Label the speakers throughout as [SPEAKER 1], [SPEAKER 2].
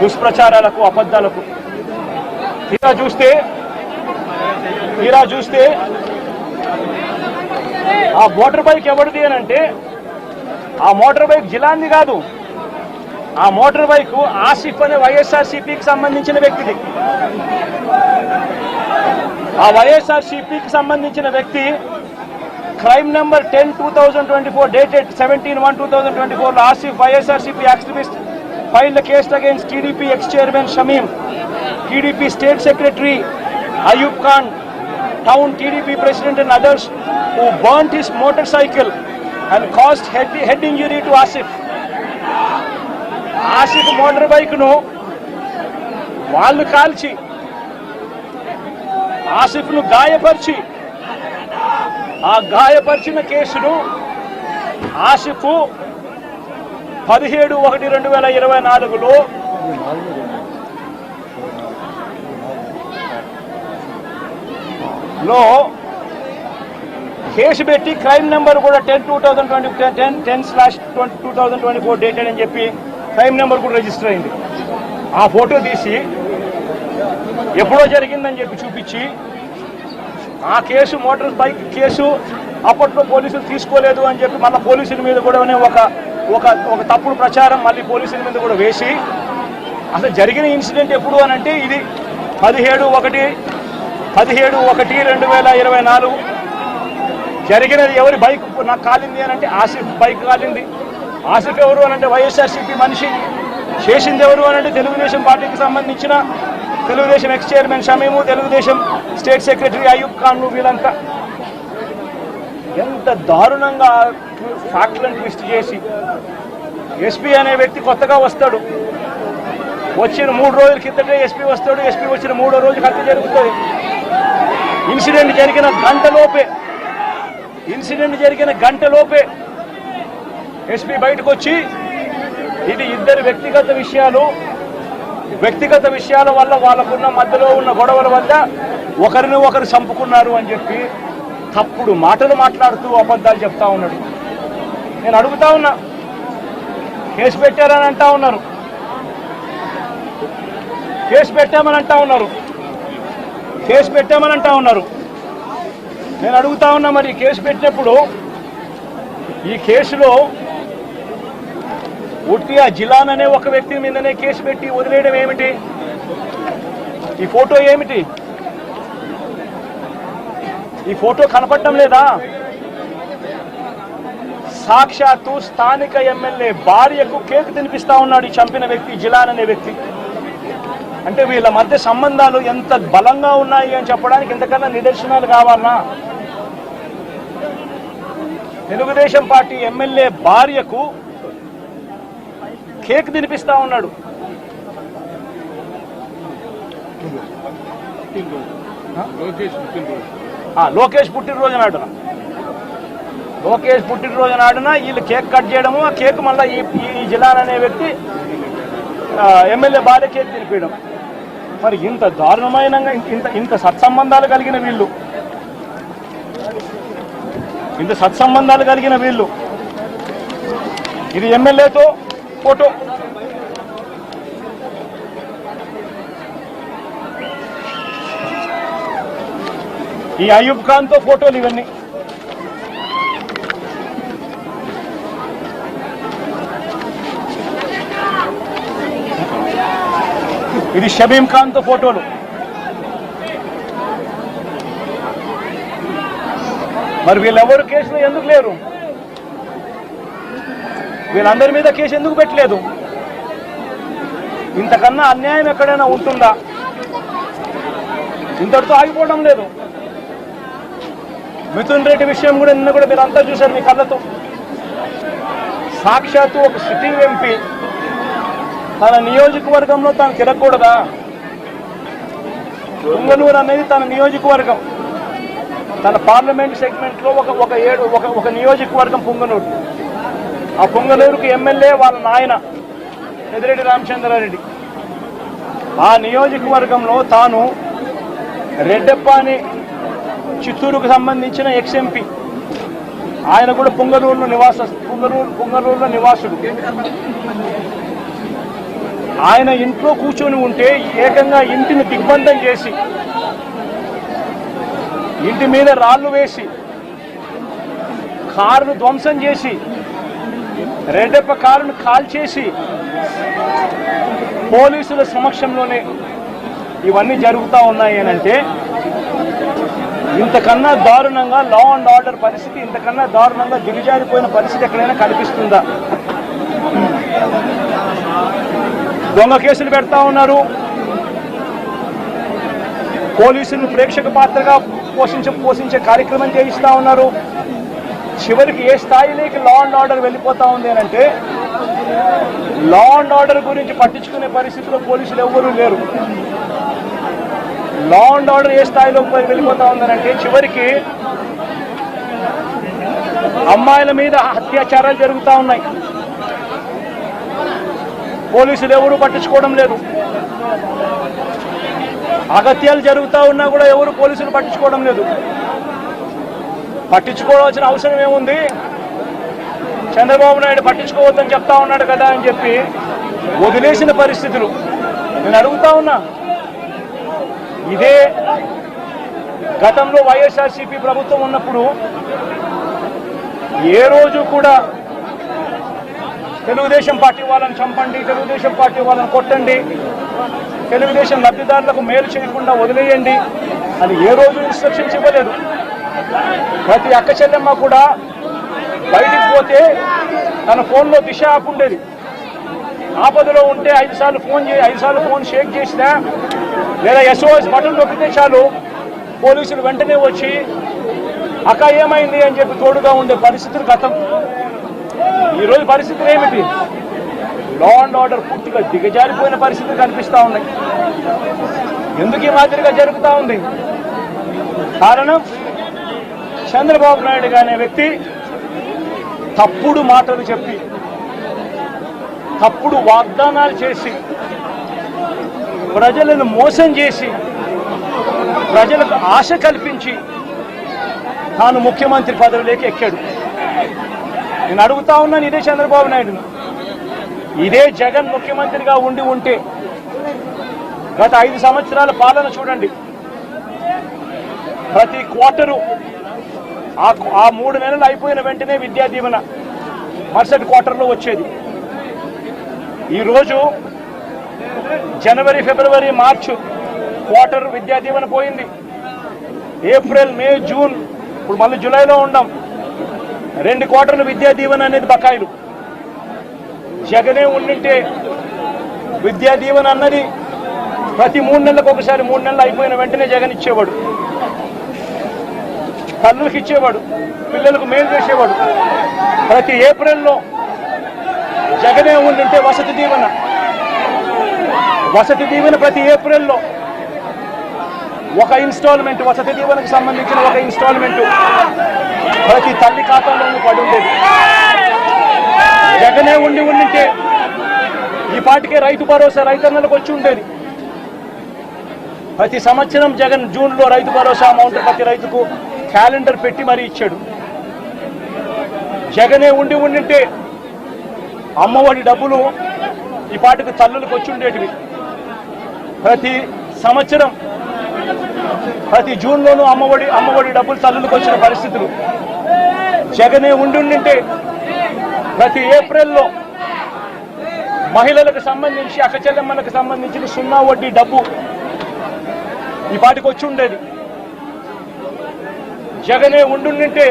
[SPEAKER 1] దుష్ప్రచారాలకు అబద్ధాలకు. తీరా చూస్తే తీరా చూస్తే ఆ మోటార్ బైక్ ఎవరిది అని అంటే ఆ మోటార్ బైక్ జిలాంది కాదు. ఆ మోటార్ బైక్ ఆసిఫ్ అనే వైఎస్ఆర్సీపీకి సంబంధించిన వ్యక్తిది. ఆ వైఎస్ఆర్సీపీకి సంబంధించిన వ్యక్తి crime number ten two thousand twenty four dated seventeen one two thousand twenty four Asif YSRCP activist. File the case against TDP ex chairman Shamim TDP state secretary Ayub Khan town TDP president and others who burnt his motorcycle and cast head head injury to Asif Asif motor బైక్ను వాళ్ళు కాల్చి ఆసిఫ్ను గాయపరిచి ఆ గాయపరిచిన కేసును ఆసిఫ్ పదిహేడు ఒకటి రెండు వేల ఇరవై నాలుగులో లో కేసు పెట్టి క్రైమ్ నెంబర్ కూడా ten two thousand twenty ten ten slash twenty two thousand twenty four dated అని చెప్పి క్రైమ్ నెంబర్ కూడా రిజిస్టర్ అయింది. ఆ ఫోటో తీసి ఎప్పుడో జరిగిందని చెప్పి చూపించి ఆ కేసు మోటార్ బైక్ కేసు అప్పట్లో పోలీసులు తీసుకోలేదు అని చెప్పి మళ్ళీ పోలీసుల మీద కూడా ఒక ఒక ఒక తప్పుడు ప్రచారం మళ్ళీ పోలీసుల మీద కూడా వేసి అసలు జరిగిన ఇన్సిడెంట్ ఎప్పుడు అని అంటే ఇది పదిహేడు ఒకటి పదిహేడు ఒకటి రెండు వేల ఇరవై నాలుగు. జరిగినది ఎవరి బైక్ నాకు కాలింది అని అంటే ఆసిఫ్ బైక్ కాలింది. ఆసిఫ్ ఎవరు అని అంటే వైఎస్ఆర్సీపీ మనిషి. చేసింది ఎవరు అని అంటే తెలుగుదేశం పార్టీకి సంబంధించిన Telugu Desam ex chairman Shamim Telugu Desam state secretary Ayub Khan వీళ్ళంతా. ఎంత దారుణంగా ఫ్యాక్ట్లను ట్విస్ట్ చేసి ఎస్పీ అనే వ్యక్తి కొత్తగా వస్తాడు. వచ్చిన మూడు రోజుల కిందటే ఎస్పీ వస్తాడు ఎస్పీ వచ్చిన మూడో రోజు హత్య జరుగుతుంది. ఇన్సిడెంట్ జరిగిన గంటలోపే ఇన్సిడెంట్ జరిగిన గంటలోపే ఎస్పీ బయటకు వచ్చి ఇది ఇద్దరు వ్యక్తిగత విషయాలు. వ్యక్తిగత విషయాల వల్ల వాళ్ళకున్న మధ్యలో ఉన్న గొడవల వల్ల ఒకరిని ఒకరు చంపుకున్నారు అని చెప్పి తప్పుడు మాటలు మాట్లాడుతూ అబద్ధాలు చెప్తా ఉన్నాడు. నేను అడుగుతా ఉన్నా. కేసు పెట్టారని అంటా ఉన్నారు. కేసు పెట్టామని అంటా ఉన్నారు. కేసు పెట్టామని అంటా ఉన్నారు. నేను అడుగుతా ఉన్నా మరి కేసు పెట్టినప్పుడు ఈ కేసులో ఉట్టియా ఆ జిలాన్ అనే ఒక వ్యక్తి మీదనే కేసు పెట్టి వదిలేయడం ఏమిటి? ఈ ఫోటో ఏమిటి? ఈ ఫోటో కనపడటం లేదా? సాక్షాత్తు స్థానిక ఎమ్మెల్యే భార్యకు కేక్ తినిపిస్తా ఉన్నాడు ఈ చంపిన వ్యక్తి జిలాన్ అనే వ్యక్తి. అంటే వీళ్ళ మధ్య సంబంధాలు ఎంత బలంగా ఉన్నాయి అని చెప్పడానికి ఎంతకన్నా నిదర్శనాలు కావాలన్నా తెలుగుదేశం పార్టీ ఎమ్మెల్యే భార్యకు కేక్ తినిపిస్తా ఉన్నాడు. ఆ, లోకేష్ పుట్టినరోజు నాడున. లోకేష్ పుట్టినరోజు నాడున వీళ్ళు కేక్ కట్ చేయడము ఆ కేక్ మళ్ళీ ఈ ఈ అనే వ్యక్తి ఎమ్మెల్యే భార్య కేక్ తినిపించడం మరి ఇంత దారుణమైన ఇంత ఇంత సత్సంబంధాలు కలిగిన వీళ్ళు. ఇంత సత్సంబంధాలు కలిగిన వీళ్ళు. ఇది ఎమ్మెల్యేతో ఫోటో. ఈ అయూబ్ ఖాన్తో ఫోటోలు ఇవన్నీ. ఇది షబీం ఖాన్తో ఫోటోలు. మరి వీళ్ళెవరు కేసులు ఎందుకు లేరు? వీళ్ళందరి మీద కేసు ఎందుకు పెట్టలేదు? ఇంతకన్నా అన్యాయం ఎక్కడైనా ఉంటుందా? ఇంతటితో ఆగిపోవడం లేదు. మిథున్ రెడ్డి విషయం కూడా నిన్న కూడా మీరు అంతా చూశారు మీ కళ్ళతో. సాక్షాత్తు ఒక సిట్టింగ్ ఎంపీ. తన నియోజకవర్గంలో తాను తిరగకూడదా? పుంగనూరు అనేది తన నియోజకవర్గం. తన పార్లమెంట్ సెగ్మెంట్లో ఒక ఒక ఏడు ఒక ఒక నియోజకవర్గం పుంగనూరు ఆ పుంగనూరుకు ఎమ్మెల్యే వాళ్ళ నాయన పెదిరెడ్డి రామచంద్రారెడ్డి. ఆ నియోజకవర్గంలో తాను రెడ్డప్ప అని చిత్తూరుకు సంబంధించిన ఎక్స్ ఎంపీ ఆయన కూడా పొంగనూరులో నివాస పొంగనూరు పొంగనూరులో నివాసుడు. ఆయన ఇంట్లో కూర్చొని ఉంటే ఏకంగా ఇంటిని దిగ్బంధం చేసి ఇంటి మీద రాళ్ళు వేసి కారును ధ్వంసం చేసి రెడ్డప్ప కారును కాల్చేసి పోలీసుల సమక్షంలోనే ఇవన్నీ జరుగుతూ ఉన్నాయి ఇంతకన్నా దారుణంగా లా అండ్ ఆర్డర్ పరిస్థితి ఇంతకన్నా దారుణంగా దిగజారిపోయిన పరిస్థితి ఎక్కడైనా కనిపిస్తుందా? దొంగ కేసులు పెడతా ఉన్నారు. పోలీసులు ప్రేక్షక పాత్రగా పోషించ పోషించే కార్యక్రమం చేయిస్తా ఉన్నారు. చివరికి ఏ స్థాయిలోకి లా అండ్ ఆర్డర్ వెళ్ళిపోతా ఉంది అంటే లా అండ్ ఆర్డర్ గురించి పట్టించుకునే పరిస్థితిలో పోలీసులు ఎవ్వరూ లేరు. లా అండ్ ఆర్డర్ ఏ స్థాయిలో వెళ్ళిపోతా ఉందనంటే చివరికి అమ్మాయిల మీద అత్యాచారాలు జరుగుతూ ఉన్నాయి. పోలీసులు ఎవరు పట్టించుకోవడం లేదు. అగత్యాలు జరుగుతూ ఉన్నా కూడా ఎవరు పోలీసులు పట్టించుకోవడం లేదు. పట్టించుకోవాల్సిన అవసరం ఏముంది? చంద్రబాబు నాయుడు పట్టించుకోవద్దని చెప్తా ఉన్నాడు కదా అని చెప్పి వదిలేసిన పరిస్థితులు. నేను అడుగుతా ఉన్నా ఇదే గతంలో వైఎస్ఆర్సీపీ ప్రభుత్వం ఉన్నప్పుడు ఏ రోజు కూడా తెలుగుదేశం పార్టీ వాళ్ళని చంపండి తెలుగుదేశం పార్టీ వాళ్ళని కొట్టండి తెలుగుదేశం లబ్ధిదారులకు మేలు చేయకుండా వదిలేయండి అని ఏ రోజు ఇన్స్ట్రక్షన్స్ ఇవ్వలేదు. ప్రతి అక్క చెల్లెమ్మ కూడా బయటికి పోతే తన ఫోన్లో దిశ ఆపుండేది. ఉండేది ఆపదలో ఉంటే ఐదు సార్లు ఫోన్ చేయి ఐదు సార్లు ఫోన్ షేక్ చేసినా లేదా ఎస్ఓఎస్ బటన్ నొక్కితే చాలు పోలీసులు వెంటనే వచ్చి అక్క ఏమైంది? అని చెప్పి తోడుగా ఉండే పరిస్థితులు గతం. ఈరోజు పరిస్థితులు ఏమిటి? లా అండ్ ఆర్డర్ పూర్తిగా దిగజారిపోయిన పరిస్థితులు కనిపిస్తూ ఉన్నాయి. ఎందుకు ఈ మాదిరిగా జరుగుతూ ఉంది? కారణం? చంద్రబాబు నాయుడు అనే వ్యక్తి తప్పుడు మాటలు చెప్పి తప్పుడు వాగ్దానాలు చేసి ప్రజలను మోసం చేసి ప్రజలకు ఆశ కల్పించి తాను ముఖ్యమంత్రి పదవిలోకి ఎక్కాడు. నేను అడుగుతా ఉన్నాను ఇదే చంద్రబాబు నాయుడును. ఇదే జగన్ ముఖ్యమంత్రిగా ఉండి ఉంటే గత ఐదు సంవత్సరాల పాలన చూడండి. ప్రతి క్వార్టరు ఆ ఆ మూడు నెలలు అయిపోయిన వెంటనే విద్యా దీవెన మరుసటి క్వార్టర్లో వచ్చేది. ఈరోజు జనవరి ఫిబ్రవరి మార్చు క్వార్టర్ విద్యా దీవెన పోయింది. ఏప్రిల్ మే జూన్ ఇప్పుడు మళ్ళీ జూలైలో ఉండం. రెండు క్వార్టర్లు విద్యా దీవెన అనేది బకాయిలు. జగనే ఉండింటే విద్యా దీవెన అన్నది ప్రతి మూడు నెలలకు ఒకసారి మూడు నెలలు అయిపోయిన వెంటనే జగన్ ఇచ్చేవాడు. తల్లులకు ఇచ్చేవాడు. పిల్లలకు మేలు చేసేవాడు. ప్రతి ఏప్రిల్లో జగనే ఉండింటే వసతి దీవెన. వసతి దీవెన ప్రతి ఏప్రిల్లో. ఒక ఇన్స్టాల్మెంట్ వసతి దీవెనకు సంబంధించిన ఒక ఇన్స్టాల్మెంట్. ప్రతి తల్లి ఖాతాలోనూ పడి ఉండేది. జగనే ఉండి ఉండింటే ఈ పాటికే రైతు భరోసా రైతన్నలకు వచ్చి ఉండేది. ప్రతి సంవత్సరం జగన్ జూన్లో రైతు భరోసా అమౌంట్ ప్రతి రైతుకు క్యాలెండర్ పెట్టి మరీ ఇచ్చాడు. జగనే ఉండి ఉండింటే అమ్మఒడి డబ్బులు ఈ పాటికి తల్లులకు వచ్చి ఉండేటివి. ప్రతి సంవత్సరం ప్రతి జూన్లోనూ అమ్మఒడి అమ్మఒడి డబ్బులు తల్లులకు వచ్చిన పరిస్థితులు. జగనే ఉండుంటే ప్రతి ఏప్రిల్లో మహిళలకు సంబంధించి అక్కచెల్లెమ్మలకు సంబంధించిన సున్నా వడ్డీ డబ్బు ఈ పాటికి వచ్చి ఉండేది. జగనే ఉండుంటే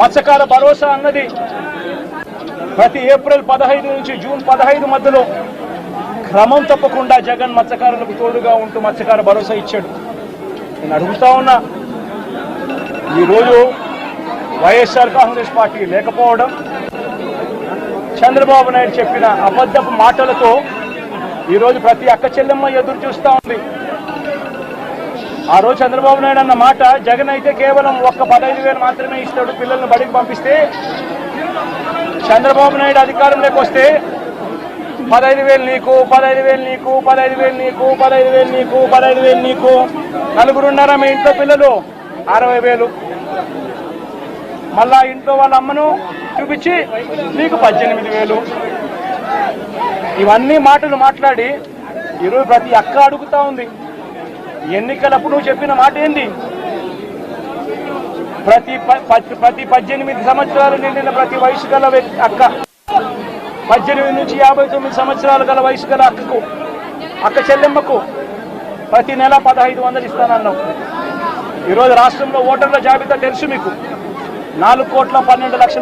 [SPEAKER 1] మత్స్యకార భరోసా అన్నది ప్రతి ఏప్రిల్ పదహైదు నుంచి జూన్ పదహైదు మధ్యలో క్రమం తప్పకుండా జగన్ మత్స్యకారులకు తోడుగా ఉంటూ మత్స్యకార భరోసా ఇచ్చాడు. నేను అడుగుతా ఉన్నా ఈరోజు వైఎస్ఆర్ కాంగ్రెస్ పార్టీ లేకపోవడం చంద్రబాబు నాయుడు చెప్పిన అబద్ధపు మాటలతో ఈరోజు ప్రతి అక్క చెల్లెమ్మ ఎదురు చూస్తూ ఉంది. ఆ రోజు చంద్రబాబు నాయుడు అన్న మాట జగన్ అయితే కేవలం ఒక్క పదహైదు వేలు మాత్రమే ఇస్తాడు పిల్లల్ని బడికి పంపిస్తే చంద్రబాబు నాయుడు అధికారంలోకి వస్తే పదహైదు వేలు నీకు పదహైదు వేలు నీకు పదహైదు వేలు నీకు పదహైదు వేలు నీకు పదహైదు వేలు నీకు. నలుగురున్నారా మీ ఇంట్లో పిల్లలు? అరవై వేలు. మళ్ళా ఇంట్లో వాళ్ళ అమ్మను చూపించి నీకు పద్దెనిమిది వేలు. ఇవన్నీ మాటలు మాట్లాడి ఈరోజు ప్రతి అక్క అడుగుతా ఉంది. ఎన్నికలప్పుడు నువ్వు చెప్పిన మాట ఏంది? ప్రతి ప- ప్రతి పద్దెనిమిది సంవత్సరాలు నిండిన ప్రతి వయసు గల వ్యక్తి అక్క. పద్దెనిమిది నుంచి యాభై తొమ్మిది సంవత్సరాలు గల వయసు గల అక్కకు అక్క చెల్లెమ్మకు ప్రతి నెల పదహైదు వందలు ఇస్తానన్నావు. ఈరోజు రాష్ట్రంలో ఓటర్ల జాబితా తెలుసు మీకు. నాలుగు కోట్ల పన్నెండు లక్షల